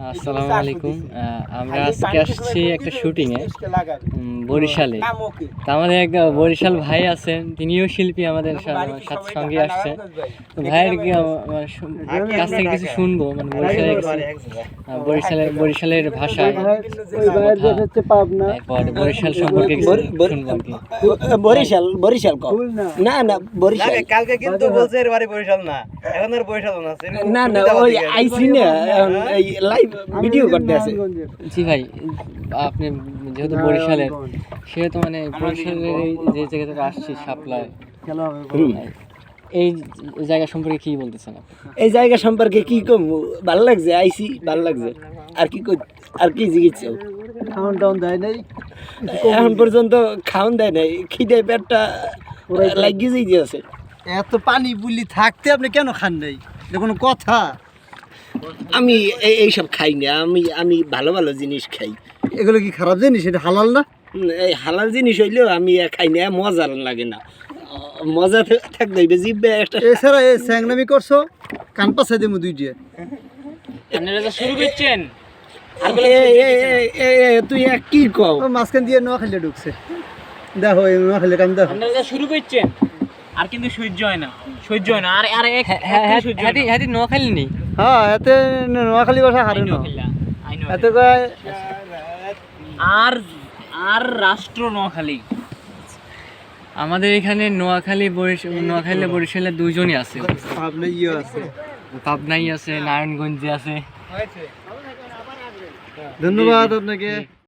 আসসালামু আলাইকুম। আমরা আজকে আসছি একটা শুটিং এ উম, বরিশালে। তা আমাদের এক বরিশাল ভাই আছেন তিনিও শিল্পী আমাদের সাথে সঙ্গে আসছে। তো ভাইয়ের মানে শু- কাছ থেকে কিছু শুনব? মানে বরিশালের বরিশালের বরিশালের ভাষায় বরিশাল সম্পর্কে শুনব আর কি বরিশাল বরিশাল না। না বরিশাল। কালকে কিন্তু বলছে এর বরিশাল না। এখন আর বরিশাল না না না ওই আইসি না লাইভ ভিডিও করতে আছে। জি ভাই আপনি যেহেতু বরিশালের সেহেতু মানে বরিশালের এই যে জায়গা থেকে আসছি সাপ্লাই হুম। এই জায়গা সম্পর্কে কি বলতেছেন এই জায়গা সম্পর্কে কি কম? ভালো লাগছে? আইসি ভালো লাগছে? আর কি আর কি জিজ্ঞেস খাওয়ান টাউন দেয় নাই? এখন পর্যন্ত খাওন দেয় নাই। খিদে পেটটা লাগিয়ে যেই আছে এত পানি বুলি থাকতে আপনি কেন খান নাই? এটা কোনো কথা। আমি এই- এইসব খাই না আমি আমি ভালো ভালো জিনিস খাই। এগুলো কি খারাপ জিনিস? এটা হালাল না? এই হালাল জিনিস হইলেও আমি খাই না মজা লাগে না। মজা থা- থাকতে হইবে জিভে একটা এছাড়া এই স্যাংনামি করছ কান পাশাই দেবো দুই দিয়ে এ- এ, তুই এক কি কও? মাঝখান দিয়ে নোয়া খাইলে ঢুকছে। দেখো এই নোয়া খাইলে কান দেখো। শুরু করছেন। আর কিন্তু সহ্য হয় না সহ্য হয় না। আর আর এক হ্যাঁ হ্যাঁ হ্যাঁ হ্যাঁ হ্যাঁ নোয়াখালী নেই। হ্যাঁ এতে নোয়াখালী ভাষা হারে না। এতে কয় আর আর রাষ্ট্র নোয়াখালী। আমাদের এখানে নোয়াখালী বরিশাল নোয়াখালী বরিশালে দুজনই আছে। আছে। পাবনাই আছে নারায়ণগঞ্জে আছে। ধন্যবাদ আপনাকে।